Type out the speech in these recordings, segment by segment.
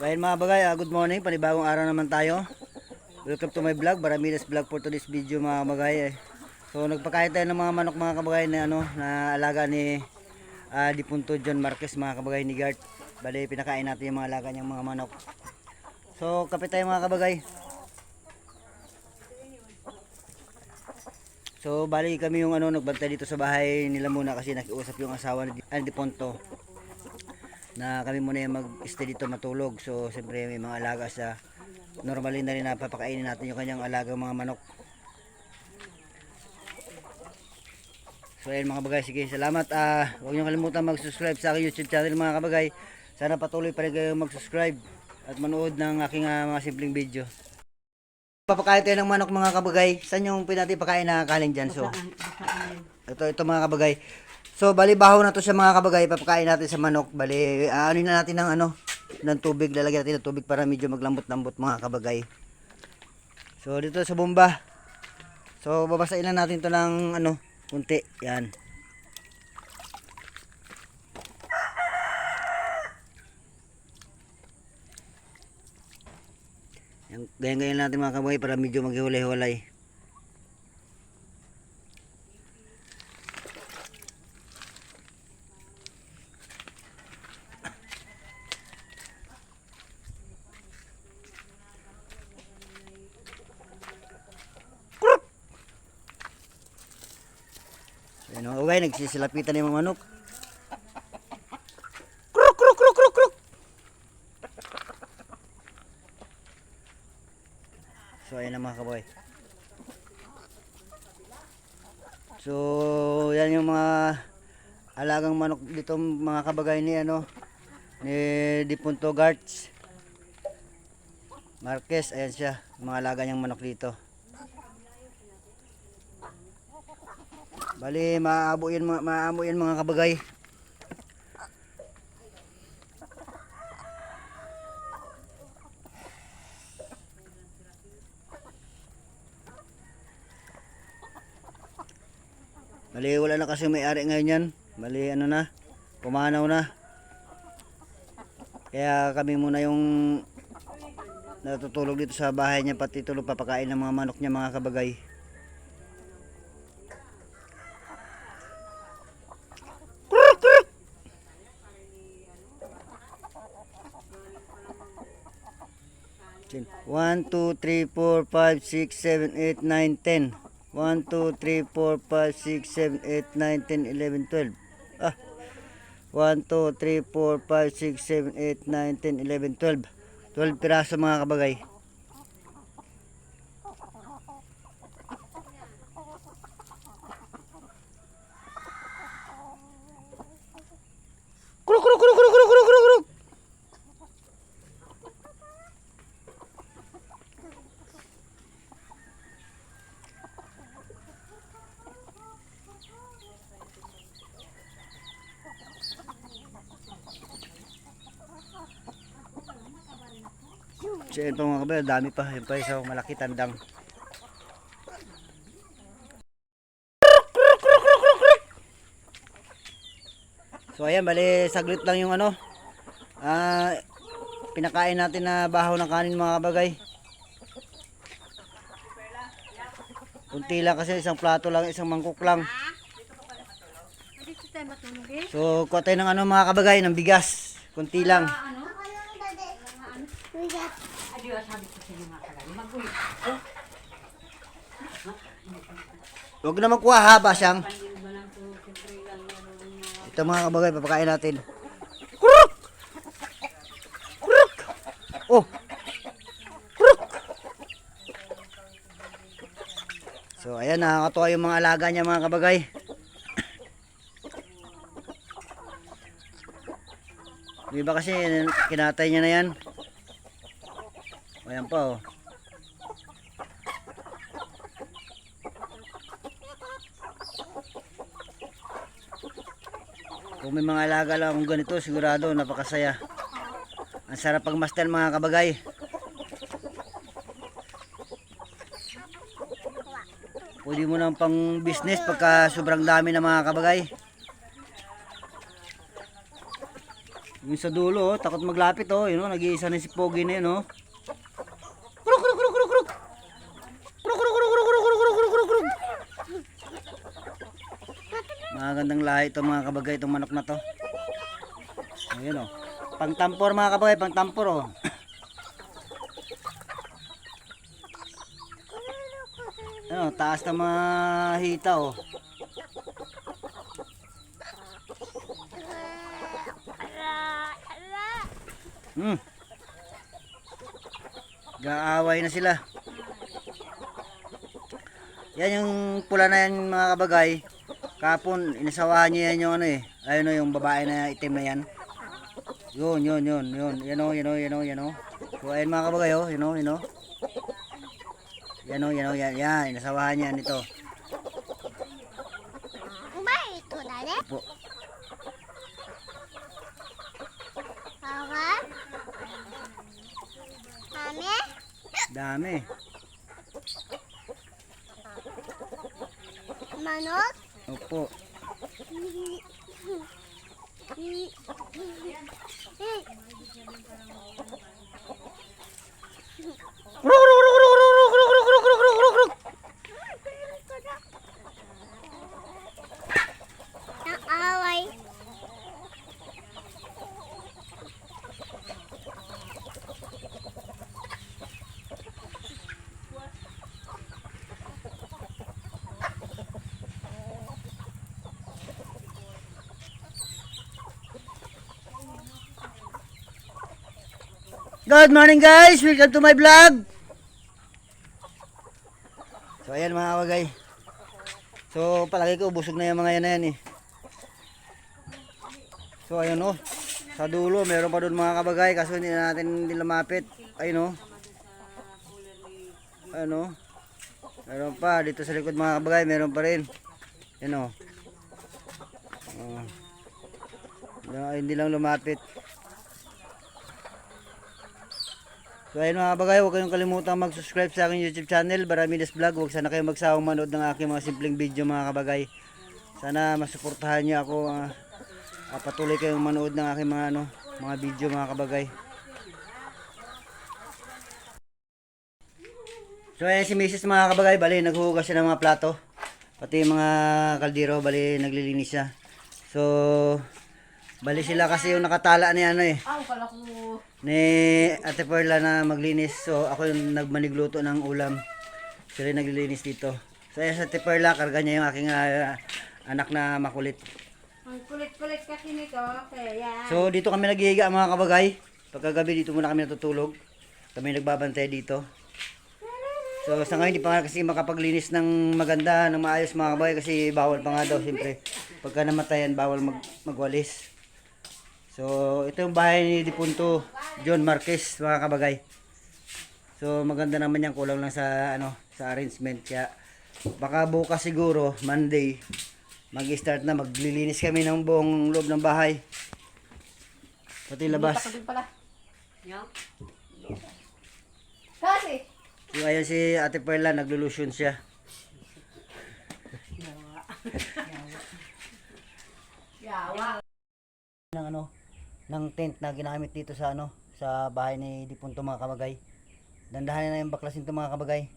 Ayun mga bagay, ah, good morning, panibagong araw naman tayo. Welcome to my vlog, Baraminas vlog for today's video mga bagay. eh. So nagpakain tayo ng mga manok mga kabagay na ano na alaga ni ah, Dipunto John Marquez mga kabagay ni Gart. Bali pinakain natin yung mga alaga niyang mga manok. So kapit tayo mga kabagay. So bali kami yung ano nagbantay dito sa bahay nila muna kasi nakiusap yung asawa ni ah, Dipunto na kami muna yung mag-stay dito matulog. So, siyempre may mga alaga sa normally na rin na papakainin natin yung kanyang alagang mga manok. So, ayun mga kabagay. Sige, salamat. Ah, huwag niyo kalimutan mag-subscribe sa aking YouTube channel mga kabagay. Sana patuloy pa rin kayo mag-subscribe at manood ng aking ah, mga simpleng video. Papakain tayo ng manok mga kabagay. Saan yung pinati pakain na kaling dyan? So, ito, ito mga kabagay. So, bali baho na to sa mga kabagay. Papakain natin sa manok. Bali, ano na natin ng ano, ng tubig. Lalagyan natin ng tubig para medyo maglambot-lambot mga kabagay. So, dito sa bomba. So, babasain lang natin to ng ano, kunti. Yan. Yan, ganyan-ganyan natin mga kabagay para medyo maghiwalay-hiwalay. Yun mga kabagay, nagsisilapitan yung mga manok. Kruk, kruk, kruk, kruk, kruk. So, ayan na mga kabagay. So, yan yung mga alagang manok dito mga kabagay ni ano ni Dipunto Garts Marquez, ayan siya, mga alaga niyang manok dito. Bali, maabo yan, mga- maamo yan mga kabagay. Bali, wala na kasi may-ari ngayon yan. Bali, ano na, pumanaw na. Kaya kami muna yung natutulog dito sa bahay niya pati tulog papakain ng mga manok niya mga kabagay. 1, 2, 3, 4, 5, 6, 7, 8, 9, 10. 1, 2, 3, 4, 5, 6, 7, 8, 9, 10, 11, 12. Ah. 1, 2, 3, 4, 5, 6, 7, 8, 9, 10, 11, 12. 12 piraso mga kabagay. Kuruk, kuruk, kuruk, kuruk, kuruk, kuruk, kuruk, kuruk. Yun pa mga kabay, dami pa. Yun pa isang malaki tandang. So ayan, bali saglit lang yung ano. Ah, pinakain natin na bahaw ng kanin mga kabagay. Kunti lang kasi isang plato lang, isang mangkok lang. Eh. So kuha tayo ng ano mga kabagay, ng bigas. Kunti lang. Adiyo, sabi ko sa inyo mga kalali. Mag-uwi. Huwag na magkuha haba siyang. Ito mga kabagay, papakain natin. Kuruk! Kuruk! Oh! Kuruk! So, ayan, nakakatuwa yung mga alaga niya mga kabagay. Di ba kasi kinatay niya na yan? Ayan pa oh. Kung may mga alaga lang akong ganito, sigurado napakasaya. Ang sarap pagmasdan mga kabagay. Pwede mo nang pang business pagka sobrang dami ng mga kabagay. Yung sa dulo, oh, takot maglapit oh. Yun oh, nag-iisa na si Pogi na yun oh. Magandang lahi itong mga kabagay itong manok na to. Ayun oh. Pangtampor mga kabagay, pangtampor oh. Ano, taas na mga hita oh. Hmm. Gaaway na sila. Yan yung pula na yan mga kabagay. Kapon, inasawahan niya yan yung ano eh. Ayun o, yung babae na itim na yan. Yun, yun, yun, yun. Yan o, yan o, yan o, yan o. So, ayun mga kabagay o, yun o, yun o. Yan o, yan o, yan, yan. Inasawahan niya nito. Po. Dami. Manok? Opo. Good morning guys! Welcome to my vlog! So ayan mga kabagay. So palagi ko busog na yung mga yan na yan eh. So ayun oh. Sa dulo meron pa doon mga kabagay kaso hindi na natin hindi lumapit. Ayun oh. Ano? Meron pa dito sa likod mga kabagay meron pa rin. Yan oh. Na- hindi lang lumapit. So ayun mga bagay, huwag kayong kalimutan mag-subscribe sa aking YouTube channel, Baramides Vlog. Huwag sana kayong magsawang manood ng aking mga simpleng video mga kabagay. Sana masuportahan niyo ako. ah, ah, patuloy kayong manood ng aking mga ano, mga video mga kabagay. So ayan si Mrs. mga kabagay, bali naghuhugas siya ng mga plato. Pati mga kaldero, bali naglilinis siya. So, bali sila kasi yung nakatala ni ano eh Aw, kala ko. Ni Ate Perla na maglinis. So ako yung nagmanigluto ng ulam. Sila yung naglilinis dito. So ayan sa Ate Perla, karga niya yung aking ah, anak na makulit. Ang kulit-kulit kasi nito. Kaya. So dito kami naghihiga mga kabagay. Pagkagabi dito muna kami natutulog. Kami nagbabantay dito. So sa ngayon hindi pa nga kasi makapaglinis ng maganda, ng maayos mga kabagay kasi bawal pa nga daw siyempre. Pagka namatayan bawal mag magwalis. So ito yung bahay ni Dipunto John Marquez mga kabagay. So maganda naman yan kulang lang sa ano sa arrangement kaya baka bukas siguro Monday mag-start na maglilinis kami ng buong loob ng bahay. Pati labas. Kasi. So ayan si Ate Perla naglulusyon siya. Yawa. ng ano ng tent na ginamit dito sa ano sa bahay ni Dipunto mga kabagay. Dandahan na yung baklasin to mga kabagay.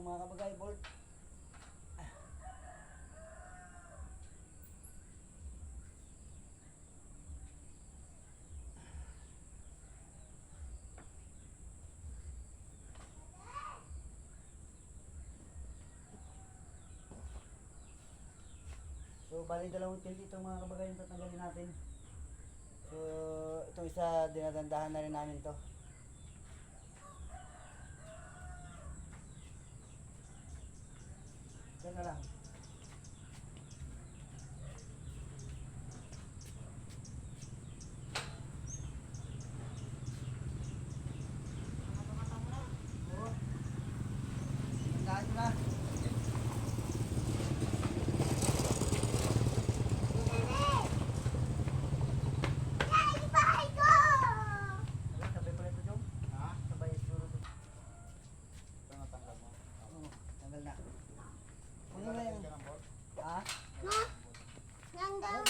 Ng mga kabagay, bolt. So, bali dalawang tilt ito mga kabagay yung tatanggalin natin. So, itong isa, dinadandahan na rin namin to. Yan na lang. Oo. Tandaan nyo na. Yay! Bahay ko! Wala, sabay pala ito, Jong. Ha? Sabay siguro ito. Ito natanggal mo. Oo, tanggal na. Ano na Lalagyan yun? ka ng bolt? Ha? Ma, nandang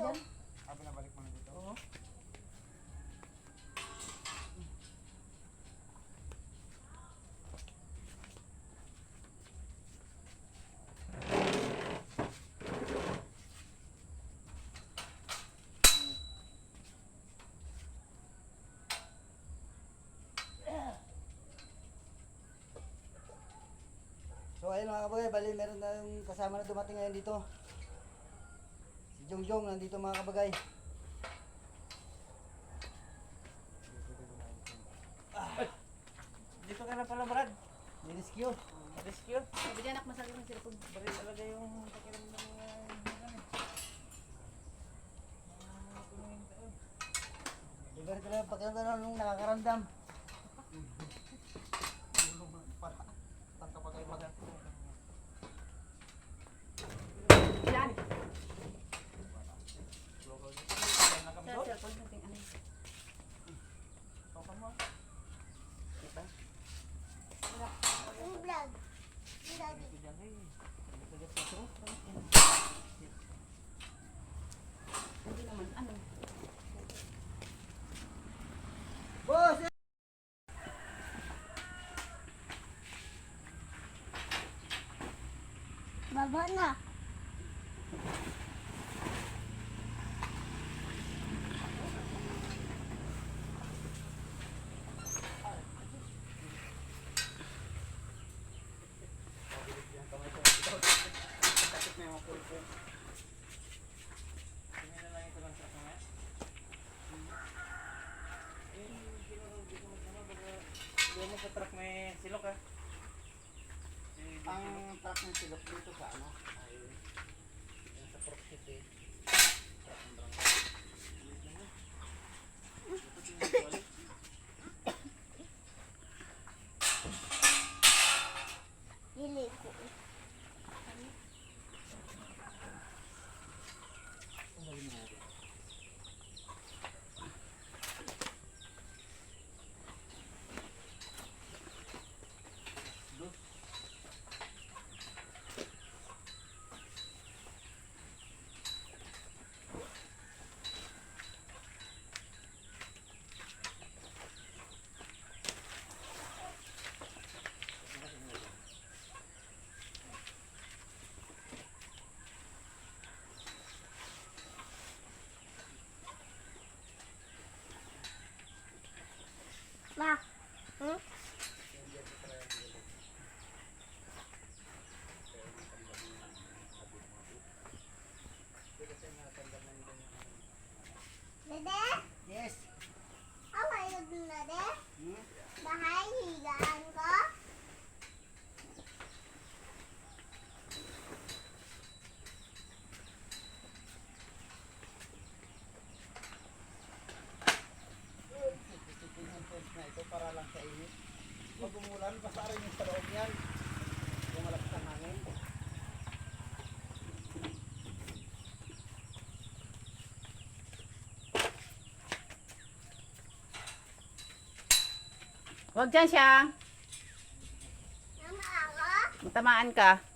dito. Ah, binabalik mo na dito? Oo. So ayun mga kabagay, bali meron na yung kasama na dumating ngayon dito. Jongjong nandito mga kabagay. Dito ka na pala, Brad. Nirescue. Rescue. Sabi dyan, anak, masakit ng cellphone. Bari talaga yung pakiram ng mga... Iba rin talaga pakiramdam nung nakakaramdam. Mana? Ang truck ng silok dito sa ano? Ay, yan sa Proc City. Dili ko. Ma. Hmm? Dede? Yes. Okay yun na de? Hmm? Bahay, higaan ko? Titikin yung fence na ito para lang sa init. Pag umulan, basa rin yung sa loob yan. Kung malakas ang hangin. Huwag dyan siya. Matamaan ka.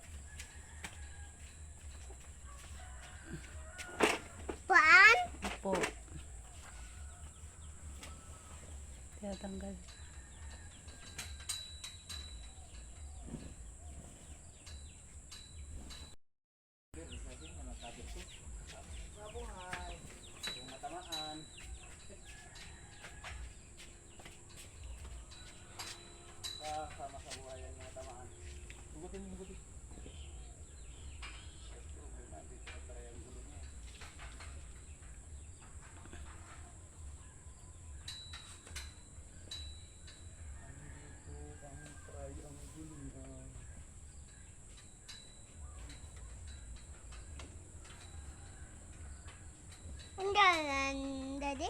Daddy?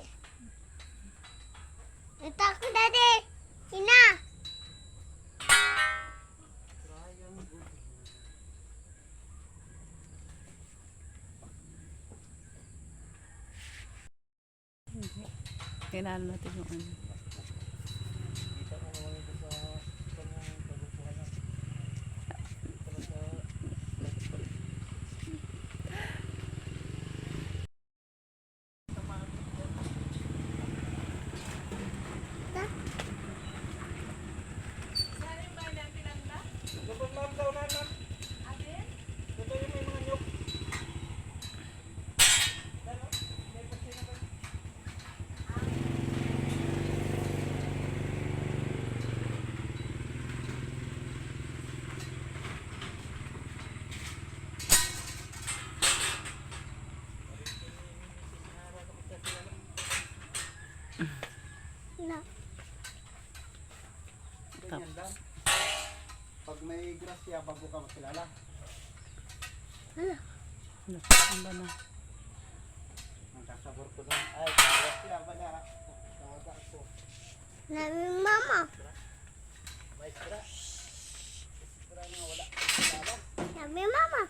Ito ako, Daddy. Ina. Kailangan natin yung ano. Kita mo naman ito sa kanyang kagustuhan niya. Ito sa Lupot ma'am daw na ma'am. Ito yung may mga nyok. Ano? May pasina ba? Na. Lang. Pag may grasya, bago ka makilala. Ano ano ba na? Ang kasabor ko doon, ay, grasya ba na? Tawaga ko. Nabi mama. Maestra. Maestra nga wala. Kilala. Nabi mama.